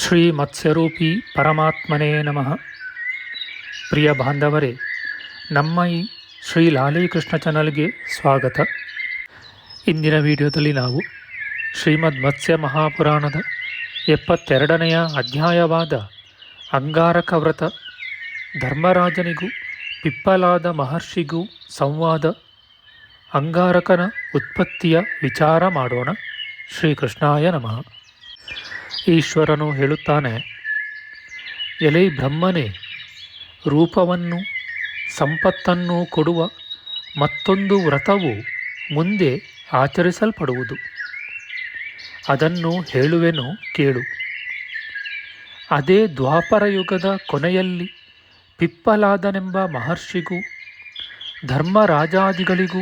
ಶ್ರೀ ಮತ್ಸ್ಯರೂಪಿ ಪರಮಾತ್ಮನೇ ನಮಃ. ಪ್ರಿಯ ಬಾಂಧವರೇ, ನಮ್ಮ ಈ ಶ್ರೀ ಲಾಲೀಕೃಷ್ಣ ಚಾನಲ್ಗೆ ಸ್ವಾಗತ. ಇಂದಿನ ವಿಡಿಯೋದಲ್ಲಿ ನಾವು ಶ್ರೀಮದ್ ಮತ್ಸ್ಯ ಮಹಾಪುರಾಣದ ಎಪ್ಪತ್ತೆರಡನೆಯ ಅಧ್ಯಾಯವಾದ ಅಂಗಾರಕ ವ್ರತ, ಧರ್ಮರಾಜನಿಗೂ ಪಿಪ್ಪಲಾದ ಮಹರ್ಷಿಗೂ ಸಂವಾದ, ಅಂಗಾರಕನ ಉತ್ಪತ್ತಿಯ ವಿಚಾರ ಮಾಡೋಣ. ಶ್ರೀಕೃಷ್ಣಾಯ ನಮಃ. ಈಶ್ವರನು ಹೇಳುತ್ತಾನೆ, ಎಲೈ ಬ್ರಹ್ಮನೇ, ರೂಪವನ್ನು, ಸಂಪತ್ತನ್ನು ಕೊಡುವ ಮತ್ತೊಂದು ವ್ರತವು ಮುಂದೆ ಆಚರಿಸಲ್ಪಡುವುದು. ಅದನ್ನು ಹೇಳುವೆನು ಕೇಳು. ಅದೇ ದ್ವಾಪರಯುಗದ ಕೊನೆಯಲ್ಲಿ ಪಿಪ್ಪಲಾದನೆಂಬ ಮಹರ್ಷಿಗೂ, ಧರ್ಮರಾಜಾದಿಗಳಿಗೂ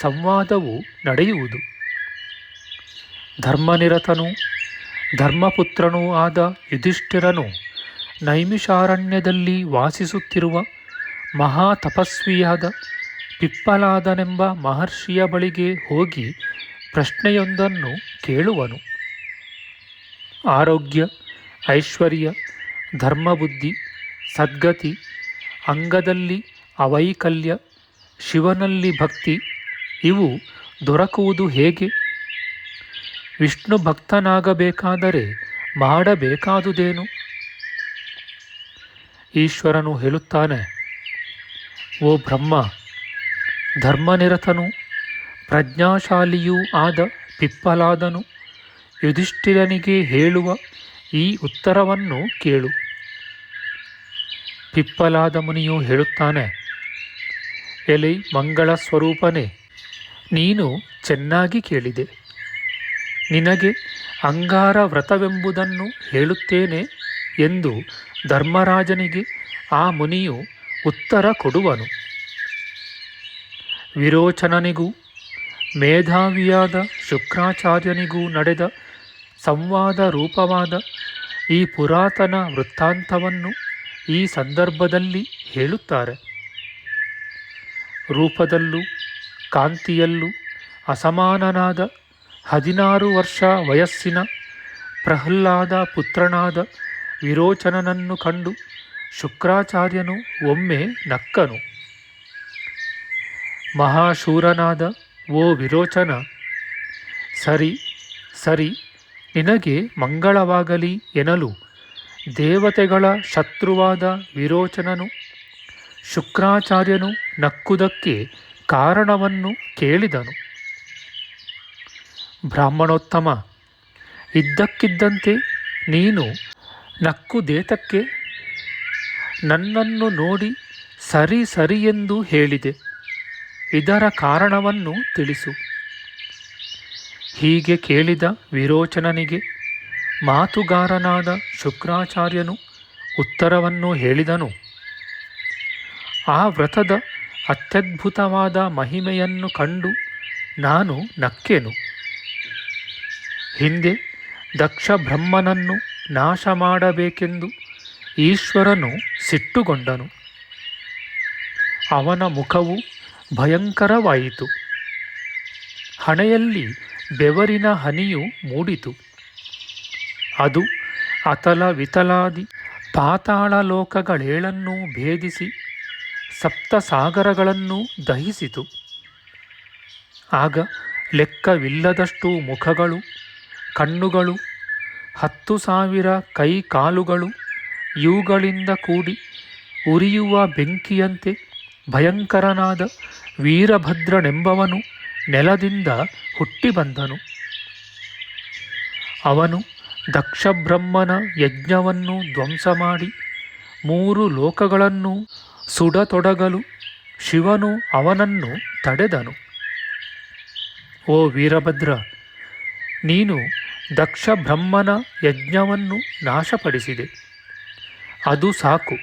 ಸಂವಾದವು ನಡೆಯುವುದು. ಧರ್ಮನಿರತನೂ ಧರ್ಮಪುತ್ರನೂ ಆದ ಯುಧಿಷ್ಠಿರನು ನೈಮಿಷಾರಣ್ಯದಲ್ಲಿ ವಾಸಿಸುತ್ತಿರುವ ಮಹಾ ತಪಸ್ವಿಯಾದ ಪಿಪ್ಪಲಾದನೆಂಬ ಮಹರ್ಷಿಯ ಬಳಿಗೆ ಹೋಗಿ ಪ್ರಶ್ನೆಯೊಂದನ್ನು ಕೇಳುವನು. ಆರೋಗ್ಯ, ಐಶ್ವರ್ಯ, ಧರ್ಮಬುದ್ಧಿ, ಸದ್ಗತಿ, ಅಂಗದಲ್ಲಿ ಅವೈಕಲ್ಯ, ಶಿವನಲ್ಲಿ ಭಕ್ತಿ, ಇವು ದೊರಕುವುದು ಹೇಗೆ? ವಿಷ್ಣು ಭಕ್ತನಾಗಬೇಕಾದರೆ ಮಾಡಬೇಕಾದುದೇನು? ಈಶ್ವರನು ಹೇಳುತ್ತಾನೆ, ಓ ಬ್ರಹ್ಮ, ಧರ್ಮನಿರತನು, ಪ್ರಜ್ಞಾಶಾಲಿಯೂ ಆದ ಪಿಪ್ಪಲಾದನು, ಯುಧಿಷ್ಠಿರನಿಗೆ ಹೇಳುವ ಈ ಉತ್ತರವನ್ನು ಕೇಳು. ಪಿಪ್ಪಲಾದ ಮುನಿಯು ಹೇಳುತ್ತಾನೆ, ಎಲೆ ಮಂಗಳ ಸ್ವರೂಪನೇ, ನೀನು ಚೆನ್ನಾಗಿ ಕೇಳಿದೆ. ನಿನಗೆ ಅಂಗಾರ ವ್ರತವೆಂಬುದನ್ನು ಹೇಳುತ್ತೇನೆ ಎಂದು ಧರ್ಮರಾಜನಿಗೆ ಆ ಮುನಿಯು ಉತ್ತರ ಕೊಡುವನು. ವಿರೋಚನನಿಗೂ, ಮೇಧಾವಿಯಾದ ಶುಕ್ರಾಚಾರ್ಯನಿಗೂ ನಡೆದ ಸಂವಾದ ರೂಪವಾದ ಈ ಪುರಾತನ ವೃತ್ತಾಂತವನ್ನು ಈ ಸಂದರ್ಭದಲ್ಲಿ ಹೇಳುತ್ತಾರೆ. ರೂಪದಲ್ಲೂ, ಕಾಂತಿಯಲ್ಲೂ ಅಸಮಾನನಾದ ಹದಿನಾರು ವರ್ಷ ವಯಸ್ಸಿನ ಪ್ರಹ್ಲಾದ ಪುತ್ರನಾದ ವಿರೋಚನನನ್ನು ಕಂಡು ಶುಕ್ರಾಚಾರ್ಯನು ಒಮ್ಮೆ ನಕ್ಕನು. ಮಹಾಶೂರನಾದ ಓ ವಿರೋಚನ, ಸರಿ ಸರಿ, ನಿನಗೆ ಮಂಗಳವಾಗಲಿ ಎನ್ನಲು ದೇವತೆಗಳ ಶತ್ರುವಾದ ವಿರೋಚನನು. ಶುಕ್ರಾಚಾರ್ಯನು ನಕ್ಕುದಕ್ಕೆ ಕಾರಣವನ್ನು ಕೇಳಿದನು. ಬ್ರಾಹ್ಮಣೋತ್ತಮ. ಇದ್ದಕ್ಕಿದ್ದಂತೆ ನೀನು ನಕ್ಕು ದೇತಕ್ಕೆ ನನ್ನನ್ನು ನೋಡಿ ಸರಿ ಸರಿ ಎಂದು ಹೇಳಿದೆ. ಇದರ ಕಾರಣವನ್ನು ತಿಳಿಸು. ಹೀಗೆ ಕೇಳಿದ ವಿರೋಚನನಿಗೆ ಮಾತುಗಾರನಾದ ಶುಕ್ರಾಚಾರ್ಯನು ಉತ್ತರವನ್ನು ಹೇಳಿದನು. ಆ ವ್ರತದ ಅತ್ಯದ್ಭುತವಾದ ಮಹಿಮೆಯನ್ನು ಕಂಡು ನಾನು ನಕ್ಕೆನು? ಹಿಂದೆ ದಕ್ಷ ಬ್ರಹ್ಮನನ್ನು ನಾಶ ಮಾಡಬೇಕೆಂದು ಈಶ್ವರನು ಸಿಟ್ಟುಗೊಂಡನು. ಅವನ ಮುಖವು ಭಯಂಕರವಾಯಿತು. ಹಣೆಯಲ್ಲಿ ಬೆವರಿನ ಹನಿಯು ಮೂಡಿತು. ಅದು ಅತಲ ವಿತಲಾದಿ ಪಾತಾಳ ಲೋಕಗಳೇಳನ್ನೂ ಭೇದಿಸಿ ಸಪ್ತ ಸಾಗರಗಳನ್ನು ದಹಿಸಿತು. ಆಗ ಲೆಕ್ಕವಿಲ್ಲದಷ್ಟು ಮುಖಗಳು ಕಣ್ಣುಗಳು, ಹತ್ತು ಸಾವಿರ ಕೈ ಕಾಲುಗಳು ಇವುಗಳಿಂದ ಕೂಡಿ ಉರಿಯುವ ಬೆಂಕಿಯಂತೆ ಭಯಂಕರನಾದ ವೀರಭದ್ರನೆಂಬವನು ನೆಲದಿಂದ ಹುಟ್ಟಿ ಬಂದನು ಅವನು ದಕ್ಷಬ್ರಹ್ಮನ ಯಜ್ಞವನ್ನು ಧ್ವಂಸ ಮಾಡಿ ಮೂರು ಲೋಕಗಳನ್ನು ಸುಡತೊಡಗಲು ಶಿವನು ಅವನನ್ನು ತಡೆದನು. ಓ ವೀರಭದ್ರ, ನೀನು ದಕ್ಷ ಬ್ರಹ್ಮನ ಯಜ್ಞವನ್ನು ನಾಶಪಡಿಸಿದೆ. ಅದು ಸಾಕು.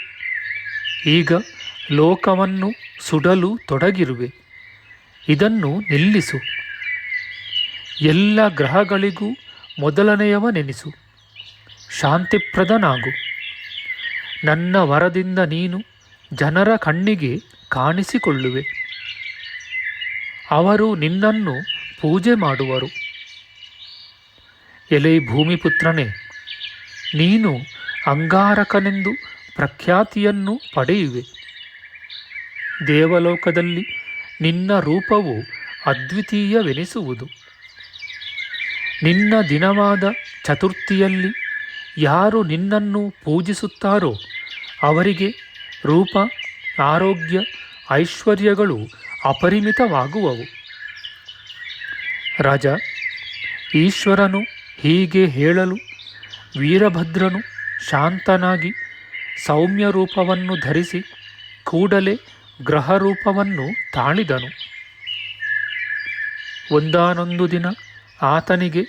ಈಗ ಲೋಕವನ್ನು ಸುಡಲು ತೊಡಗಿರುವೆ. ಇದನ್ನು ನಿಲ್ಲಿಸು. ಎಲ್ಲ ಗ್ರಹಗಳಿಗೂ ಮೊದಲನೆಯವನೆನಿಸು. ಶಾಂತಿಪ್ರದನಾಗು. ನನ್ನ ವರದಿಂದ ನೀನು ಜನರ ಕಣ್ಣಿಗೆ ಕಾಣಿಸಿಕೊಳ್ಳುವೆ. ಅವರು ನಿನ್ನನ್ನು ಪೂಜೆ ಮಾಡುವರು. ಎಲೆ ಭೂಮಿಪುತ್ರನೇ ನೀನು ಅಂಗಾರಕನೆಂದು ಪ್ರಖ್ಯಾತಿಯನ್ನು ಪಡೆಯುವೆ. ದೇವಲೋಕದಲ್ಲಿ ನಿನ್ನ ರೂಪವು ಅದ್ವಿತೀಯವೆನಿಸುವುದು. ನಿನ್ನ ದಿನವಾದ ಚತುರ್ಥಿಯಲ್ಲಿ ಯಾರು ನಿನ್ನನ್ನು ಪೂಜಿಸುತ್ತಾರೋ, ಅವರಿಗೆ ರೂಪ, ಆರೋಗ್ಯ, ಐಶ್ವರ್ಯಗಳು ಅಪರಿಮಿತವಾಗುವವು. ರಾಜ, ಈಶ್ವರನು ಹೀಗೆ ಹೇಳಲು ವೀರಭದ್ರನು ಶಾಂತನಾಗಿ ಸೌಮ್ಯ ರೂಪವನ್ನು ಧರಿಸಿ ಕೂಡಲೇ ಗ್ರಹರೂಪವನ್ನು ತಾಳಿದನು. ಒಂದಾನೊಂದು ದಿನ ಆತನಿಗೆ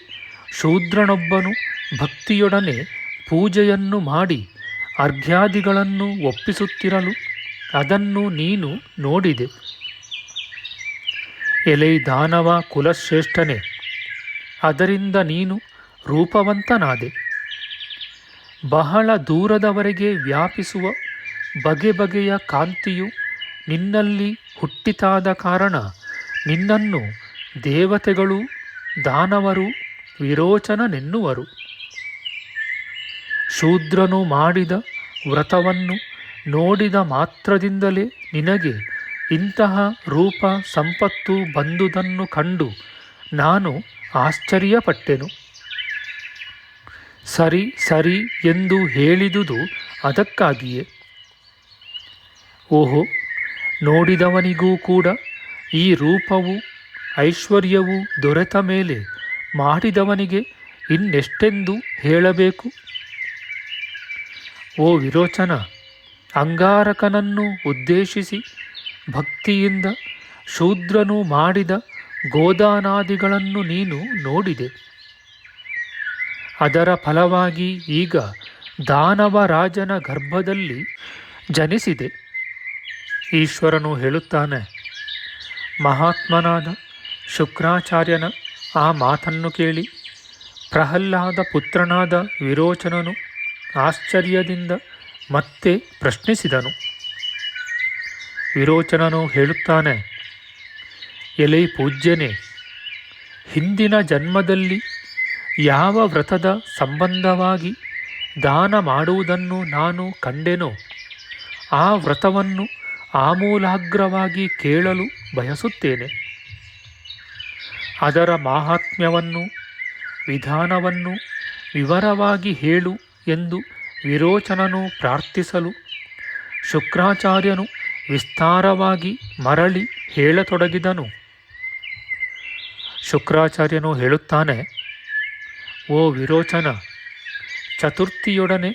ಶೂದ್ರನೊಬ್ಬನು ಭಕ್ತಿಯೊಡನೆ ಪೂಜೆಯನ್ನು ಮಾಡಿ ಅರ್ಘ್ಯಾದಿಗಳನ್ನು ಒಪ್ಪಿಸುತ್ತಿರಲು ಅದನ್ನು ನೀನು ನೋಡಿದೆ. ಎಲೈ ದಾನವ ಕುಲಶ್ರೇಷ್ಠನೇ, ಅದರಿಂದ ನೀನು ರೂಪವಂತನಾದೆ. ಬಹಳ ದೂರದವರೆಗೆ ವ್ಯಾಪಿಸುವ ಬಗೆ ಬಗೆಯ ಕಾಂತಿಯು ನಿನ್ನಲ್ಲಿ ಹುಟ್ಟಿತಾದ ಕಾರಣ ನಿನ್ನನ್ನು ದೇವತೆಗಳು, ದಾನವರು, ವಿರೋಚನನೆನ್ನುವರು. ಶೂದ್ರನು ಮಾಡಿದ ವ್ರತವನ್ನು ನೋಡಿದ ಮಾತ್ರದಿಂದಲೇ ನಿನಗೆ ಇಂತಹ ರೂಪ, ಸಂಪತ್ತು ಬಂದುದನ್ನು ಕಂಡು ನಾನು ಆಶ್ಚರ್ಯಪಟ್ಟೆನು. ಸರಿ ಸರಿ ಎಂದು ಹೇಳಿದುದು ಅದಕ್ಕಾಗಿಯೇ. ಓಹೋ, ನೋಡಿದವನಿಗೂ ಕೂಡ ಈ ರೂಪವು ಐಶ್ವರ್ಯವು ದೊರೆತ ಮೇಲೆ ಮಾಡಿದವನಿಗೆ ಇನ್ನೆಷ್ಟೆಂದು ಹೇಳಬೇಕು? ಓ ವಿರೋಚನ, ಅಂಗಾರಕನನ್ನು ಉದ್ದೇಶಿಸಿ ಭಕ್ತಿಯಿಂದ ಶೂದ್ರನು ಮಾಡಿದ ಗೋದಾನಾದಿಗಳನ್ನು ನೀನು ನೋಡಿದೆ. ಅದರ ಫಲವಾಗಿ ಈಗ ದಾನವ ರಾಜನ ಗರ್ಭದಲ್ಲಿ ಜನಿಸಿದೆ. ಈಶ್ವರನು ಹೇಳುತ್ತಾನೆ, ಮಹಾತ್ಮನಾದ ಶುಕ್ರಾಚಾರ್ಯನ ಆ ಮಾತನ್ನು ಕೇಳಿ, ಪ್ರಹ್ಲಾದ ಪುತ್ರನಾದ ವಿರೋಚನನು ಆಶ್ಚರ್ಯದಿಂದ ಮತ್ತೆ ಪ್ರಶ್ನಿಸಿದನು. ವಿರೋಚನನು ಹೇಳುತ್ತಾನೆ, ಎಲೆ ಪೂಜ್ಯನೇ, ಹಿಂದಿನ ಜನ್ಮದಲ್ಲಿ ಯಾವ ವ್ರತದ ಸಂಬಂಧವಾಗಿ ದಾನ ಮಾಡುವುದನ್ನು ನಾನು ಕಂಡೆನೋ, ಆ ವ್ರತವನ್ನು ಆಮೂಲಾಗ್ರವಾಗಿ ಕೇಳಲು ಬಯಸುತ್ತೇನೆ. ಅದರ ಮಾಹಾತ್ಮ್ಯವನ್ನು, ವಿಧಾನವನ್ನು ವಿವರವಾಗಿ ಹೇಳು ಎಂದು ವಿರೋಚನನು ಪ್ರಾರ್ಥಿಸಲು ಶುಕ್ರಾಚಾರ್ಯನು ವಿಸ್ತಾರವಾಗಿ ಮರಳಿ ಹೇಳತೊಡಗಿದನು. ಶುಕ್ರಾಚಾರ್ಯನು ಹೇಳುತ್ತಾನೆ ಓ ವಿರೋಚನ, ಚತುರ್ಥಿಯೊಡನೆ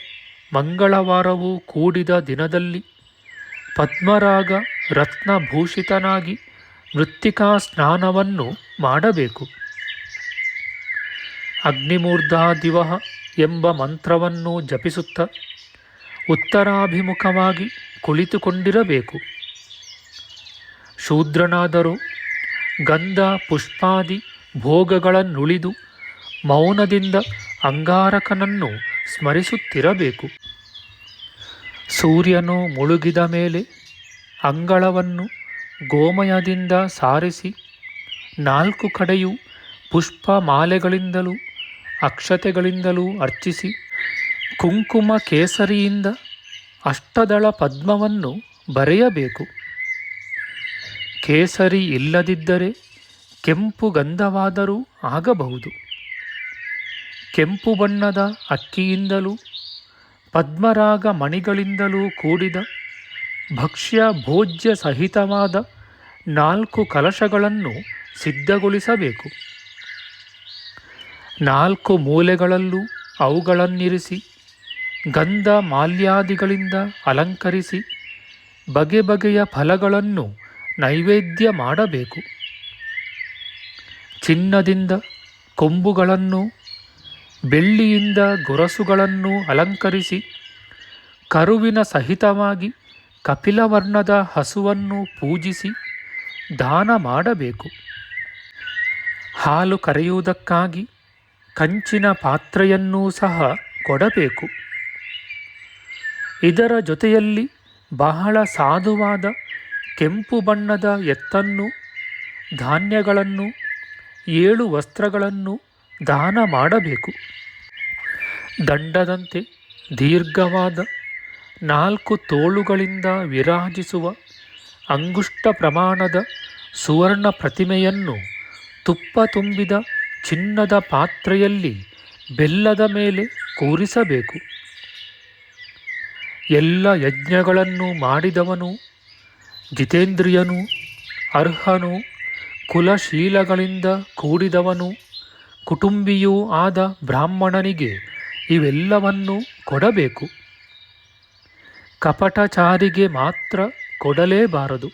ಮಂಗಳವಾರವೂ ಕೂಡಿದ ದಿನದಲ್ಲಿ ಪದ್ಮರಾಗ ರತ್ನಭೂಷಿತನಾಗಿ ಮೃತ್ತಿಕಾ ಸ್ನಾನವನ್ನು ಮಾಡಬೇಕು. ಅಗ್ನಿಮೂರ್ಧಾದಿವಹ ಎಂಬ ಮಂತ್ರವನ್ನು ಜಪಿಸುತ್ತ ಉತ್ತರಾಭಿಮುಖವಾಗಿ ಕುಳಿತುಕೊಂಡಿರಬೇಕು. ಶೂದ್ರನಾದರೂ ಗಂಧ ಪುಷ್ಪಾದಿ ಭೋಗಗಳನ್ನುಳಿದು ಮೌನದಿಂದ ಅಂಗಾರಕನನ್ನು ಸ್ಮರಿಸುತ್ತಿರಬೇಕು. ಸೂರ್ಯನು ಮುಳುಗಿದ ಮೇಲೆ ಅಂಗಳವನ್ನು ಗೋಮಯದಿಂದ ಸಾರಿಸಿ ನಾಲ್ಕು ಕಡೆಯೂ ಪುಷ್ಪ ಮಾಲೆಗಳಿಂದಲೂ ಅಕ್ಷತೆಗಳಿಂದಲೂ ಅರ್ಚಿಸಿ ಕುಂಕುಮ ಕೇಸರಿಯಿಂದ ಅಷ್ಟದಳ ಪದ್ಮವನ್ನು ಬರೆಯಬೇಕು. ಕೇಸರಿ ಇಲ್ಲದಿದ್ದರೆ ಕೆಂಪು ಗಂಧವಾದರೂ ಆಗಬಹುದು. ಕೆಂಪು ಬಣ್ಣದ ಅಕ್ಕಿಯಿಂದಲೂ, ಪದ್ಮರಾಗ ಮಣಿಗಳಿಂದಲೂ ಕೂಡಿದ ಭಕ್ಷ್ಯ ಭೋಜ್ಯ ಸಹಿತವಾದ ನಾಲ್ಕು ಕಲಶಗಳನ್ನು ಸಿದ್ಧಗೊಳಿಸಬೇಕು. ನಾಲ್ಕು ಮೂಲೆಗಳಲ್ಲೂ ಅವುಗಳನ್ನಿರಿಸಿ, ಗಂಧ ಮಾಲ್ಯಾದಿಗಳಿಂದ ಅಲಂಕರಿಸಿ, ಬಗೆ ಬಗೆಯ ಫಲಗಳನ್ನು ನೈವೇದ್ಯ ಮಾಡಬೇಕು. ಚಿನ್ನದಿಂದ ಕೊಂಬುಗಳನ್ನು ಬೆಳ್ಳಿಯಿಂದ ಗೊರಸುಗಳನ್ನು ಅಲಂಕರಿಸಿ, ಕರುವಿನ ಸಹಿತವಾಗಿ ಕಪಿಲವರ್ಣದ ಹಸುವನ್ನು ಪೂಜಿಸಿ ದಾನ ಮಾಡಬೇಕು. ಹಾಲು ಕರೆಯುವುದಕ್ಕಾಗಿ ಕಂಚಿನ ಪಾತ್ರೆಯನ್ನೂ ಸಹ ಕೊಡಬೇಕು. ಇದರ ಜೊತೆಯಲ್ಲಿ ಬಹಳ ಸಾಧುವಾದ ಕೆಂಪು ಬಣ್ಣದ ಎತ್ತನ್ನು, ಧಾನ್ಯಗಳನ್ನು, ಏಳು ವಸ್ತ್ರಗಳನ್ನು ದಾನ ಮಾಡಬೇಕು. ದಂಡದಂತೆ ದೀರ್ಘವಾದ ನಾಲ್ಕು ತೋಳುಗಳಿಂದ ವಿರಾಜಿಸುವ ಅಂಗುಷ್ಟ ಪ್ರಮಾಣದ ಸುವರ್ಣ ಪ್ರತಿಮೆಯನ್ನು ತುಪ್ಪ ತುಂಬಿದ ಚಿನ್ನದ ಪಾತ್ರೆಯಲ್ಲಿ ಬೆಲ್ಲದ ಮೇಲೆ ಕೂರಿಸಬೇಕು. ಎಲ್ಲ ಯಜ್ಞಗಳನ್ನು ಮಾಡಿದವನು, ಜಿತೇಂದ್ರಿಯನು, ಅರ್ಹನು, ಕುಲಶೀಲಗಳಿಂದ ಕೂಡಿದವನು ಕುಟುಂಬಿಯೂ ಆದ ಬ್ರಾಹ್ಮಣನಿಗೆ ಇವೆಲ್ಲವನ್ನೂ ಕೊಡಬೇಕು. ಕಪಟಚಾರಿಗೆ ಮಾತ್ರ ಕೊಡಲೇಬಾರದು.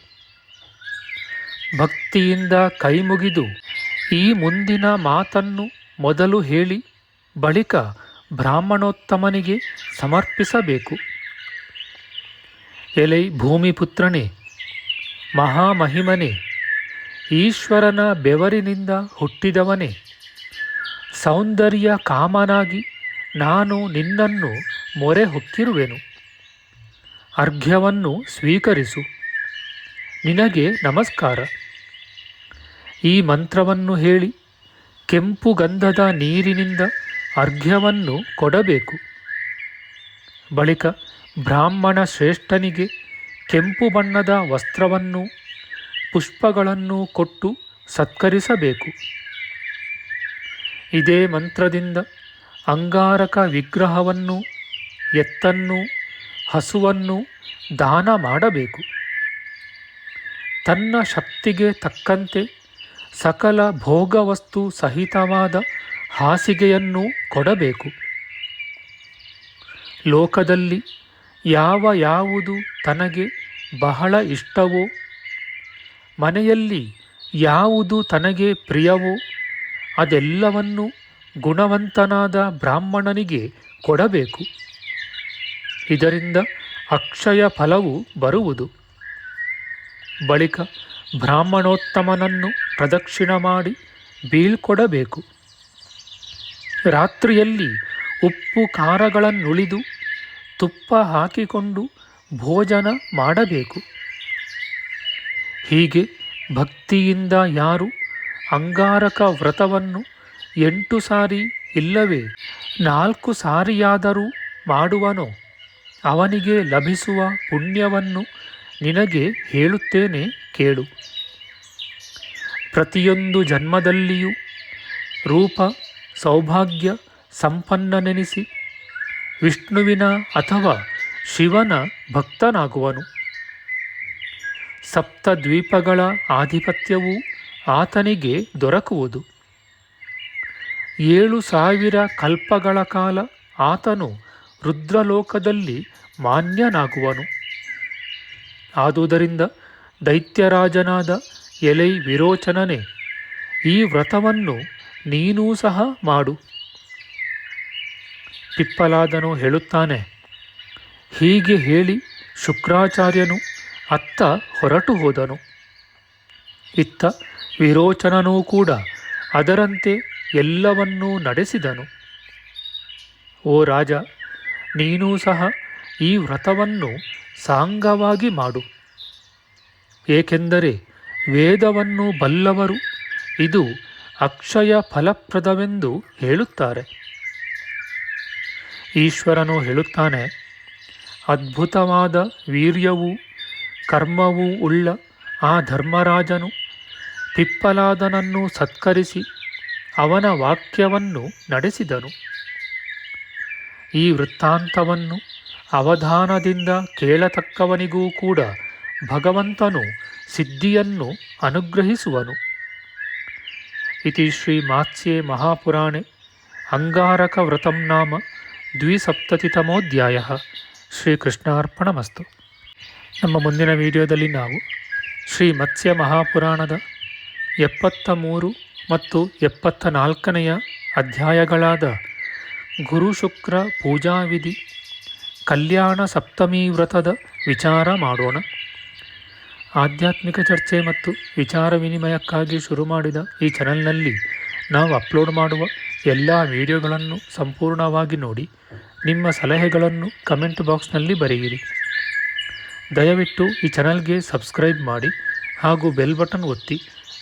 ಭಕ್ತಿಯಿಂದ ಕೈಮುಗಿದು ಈ ಮುಂದಿನ ಮಾತನ್ನು ಮೊದಲು ಹೇಳಿ, ಬಳಿಕ ಬ್ರಾಹ್ಮಣೋತ್ತಮನಿಗೆ ಸಮರ್ಪಿಸಬೇಕು. ಎಲೈ ಭೂಮಿಪುತ್ರನೇ, ಮಹಾಮಹಿಮನೇ, ಈಶ್ವರನ ಬೆವರಿನಿಂದ ಹುಟ್ಟಿದವನೇ ಸೌಂದರ್ಯ ಕಾಮನಾಗಿ ನಾನು ನಿನ್ನನ್ನು ಮೊರೆ ಹೊಕ್ಕಿರುವೆನು ಅರ್ಘ್ಯವನ್ನು ಸ್ವೀಕರಿಸು. ನಿನಗೆ ನಮಸ್ಕಾರ. ಈ ಮಂತ್ರವನ್ನು ಹೇಳಿ ಕೆಂಪು ಗಂಧದ ನೀರಿನಿಂದ ಅರ್ಘ್ಯವನ್ನು ಕೊಡಬೇಕು. ಬಳಿಕ ಬ್ರಾಹ್ಮಣ ಶ್ರೇಷ್ಠನಿಗೆ ಕೆಂಪು ಬಣ್ಣದ ವಸ್ತ್ರವನ್ನು ಪುಷ್ಪಗಳನ್ನು ಕೊಟ್ಟು ಸತ್ಕರಿಸಬೇಕು. ಇದೇ ಮಂತ್ರದಿಂದ ಅಂಗಾರಕ ವಿಗ್ರಹವನ್ನು, ಎತ್ತನ್ನು, ಹಸುವನ್ನು ದಾನ ಮಾಡಬೇಕು. ತನ್ನ ಶಕ್ತಿಗೆ ತಕ್ಕಂತೆ ಸಕಲ ಭೋಗವಸ್ತು ಸಹಿತವಾದ ಹಾಸಿಗೆಯನ್ನು ಕೊಡಬೇಕು. ಲೋಕದಲ್ಲಿ ಯಾವ ಯಾವುದು ತನಗೆ ಬಹಳ ಇಷ್ಟವೋ, ಮನೆಯಲ್ಲಿ ಯಾವುದು ತನಗೆ ಪ್ರಿಯವೋ ಅದೆಲ್ಲವನ್ನು ಗುಣವಂತನಾದ ಬ್ರಾಹ್ಮಣನಿಗೆ ಕೊಡಬೇಕು. ಇದರಿಂದ ಅಕ್ಷಯ ಫಲವು ಬರುವುದು. ಬಳಿಕ ಬ್ರಾಹ್ಮಣೋತ್ತಮನನ್ನು ಪ್ರದಕ್ಷಿಣ ಮಾಡಿ ಬೀಳ್ಕೊಡಬೇಕು ರಾತ್ರಿಯಲ್ಲಿ ಉಪ್ಪು ಖಾರಗಳನ್ನುಳಿದು ತುಪ್ಪ ಹಾಕಿಕೊಂಡು ಭೋಜನ ಮಾಡಬೇಕು. ಹೀಗೆ ಭಕ್ತಿಯಿಂದ ಯಾರು ಅಂಗಾರಕ ವ್ರತವನ್ನು ಎಂಟು ಸಾರಿ ಇಲ್ಲವೇ? ನಾಲ್ಕು ಸಾರಿಯಾದರೂ ಮಾಡುವನೋ? ಅವನಿಗೆ ಲಭಿಸುವ ಪುಣ್ಯವನ್ನು ನಿನಗೆ ಹೇಳುತ್ತೇನೆ ಕೇಳು. ಪ್ರತಿಯೊಂದು ಜನ್ಮದಲ್ಲಿಯೂ ರೂಪ, ಸೌಭಾಗ್ಯ ಸಂಪನ್ನನೆನಿಸಿ ವಿಷ್ಣುವಿನ ಅಥವಾ ಶಿವನ ಭಕ್ತನಾಗುವನು. ಸಪ್ತದ್ವೀಪಗಳ ಆಧಿಪತ್ಯವೂ ಆತನಿಗೆ ದೊರಕುವುದು. ಏಳು ಸಾವಿರ ಕಲ್ಪಗಳ ಕಾಲ ಆತನು ರುದ್ರಲೋಕದಲ್ಲಿ ಮಾನ್ಯನಾಗುವನು. ಆದುದರಿಂದ ದೈತ್ಯರಾಜನಾದ ಎಲೈ ವಿರೋಚನನೆ, ಈ ವ್ರತವನ್ನು ನೀನೂ ಸಹ ಮಾಡು. ಪಿಪ್ಪಲಾದನು ಹೇಳುತ್ತಾನೆ, ಹೀಗೆ ಹೇಳಿ ಶುಕ್ರಾಚಾರ್ಯನು ಅತ್ತ ಹೊರಟು ಹೋದನು ಇತ್ತ ವಿರೋಚನನೂ ಕೂಡ ಅದರಂತೆ ಎಲ್ಲವನ್ನೂ ನಡೆಸಿದನು. ಓ ರಾಜ, ನೀನೂ ಸಹ ಈ ವ್ರತವನ್ನು ಸಾಂಗವಾಗಿ ಮಾಡು. ಏಕೆಂದರೆ ವೇದವನ್ನು ಬಲ್ಲವರು ಇದು ಅಕ್ಷಯ ಫಲಪ್ರದವೆಂದು ಹೇಳುತ್ತಾರೆ. ಈಶ್ವರನು ಹೇಳುತ್ತಾನೆ, ಅದ್ಭುತವಾದ ವೀರ್ಯವೂ ಕರ್ಮವೂ ಉಳ್ಳ ಆ ಧರ್ಮರಾಜನು ಪಿಪ್ಪಲಾದನನ್ನು ಸತ್ಕರಿಸಿ ಅವನ ವಾಕ್ಯವನ್ನು ನಡೆಸಿದನು. ಈ ವೃತ್ತಾಂತವನ್ನು ಅವಧಾನದಿಂದ ಕೇಳತಕ್ಕವನಿಗೂ ಕೂಡ ಭಗವಂತನು ಸಿದ್ಧಿಯನ್ನು ಅನುಗ್ರಹಿಸುವನು. ಇತಿ ಶ್ರೀ ಮಾತ್ಸ್ಯೆ ಮಹಾಪುರಾಣೆ, ಅಂಗಾರಕ ವ್ರತಂ ನಾಮ, ದ್ವಿಸಪ್ತತಿತಮೋಧ್ಯಾಯ. ಶ್ರೀಕೃಷ್ಣಾರ್ಪಣಮಸ್ತು. ನಮ್ಮ ಮುಂದಿನ ವಿಡಿಯೋದಲ್ಲಿ ನಾವು ಶ್ರೀ ಮತ್ಸ್ಯ ಮಹಾಪುರಾಣದ ಎಪ್ಪತ್ತ ಮೂರು ಮತ್ತು ಎಪ್ಪತ್ತ ನಾಲ್ಕನೆಯ ಅಧ್ಯಾಯಗಳಾದ ಗುರು ಶುಕ್ರ ಪೂಜಾವಿಧಿ ಕಲ್ಯಾಣ ಸಪ್ತಮಿ ವ್ರತದ ವಿಚಾರ ಮಾಡೋಣ. ಆಧ್ಯಾತ್ಮಿಕ ಚರ್ಚೆ ಮತ್ತು ವಿಚಾರ ವಿನಿಮಯಕ್ಕಾಗಿ ಶುರು ಮಾಡಿದ ಈ ಚಾನಲ್ನಲ್ಲಿ ನಾವು ಅಪ್ಲೋಡ್ ಮಾಡುವ ಎಲ್ಲ ವಿಡಿಯೋಗಳನ್ನು ಸಂಪೂರ್ಣವಾಗಿ ನೋಡಿ, ನಿಮ್ಮ ಸಲಹೆಗಳನ್ನು ಕಮೆಂಟ್ ಬಾಕ್ಸ್ನಲ್ಲಿ ಬರೆಯಿರಿ. ದಯವಿಟ್ಟು ಈ ಚಾನಲ್ಗೆ ಸಬ್ಸ್ಕ್ರೈಬ್ ಮಾಡಿ ಹಾಗೂ ಬೆಲ್ ಬಟನ್ ಒತ್ತಿ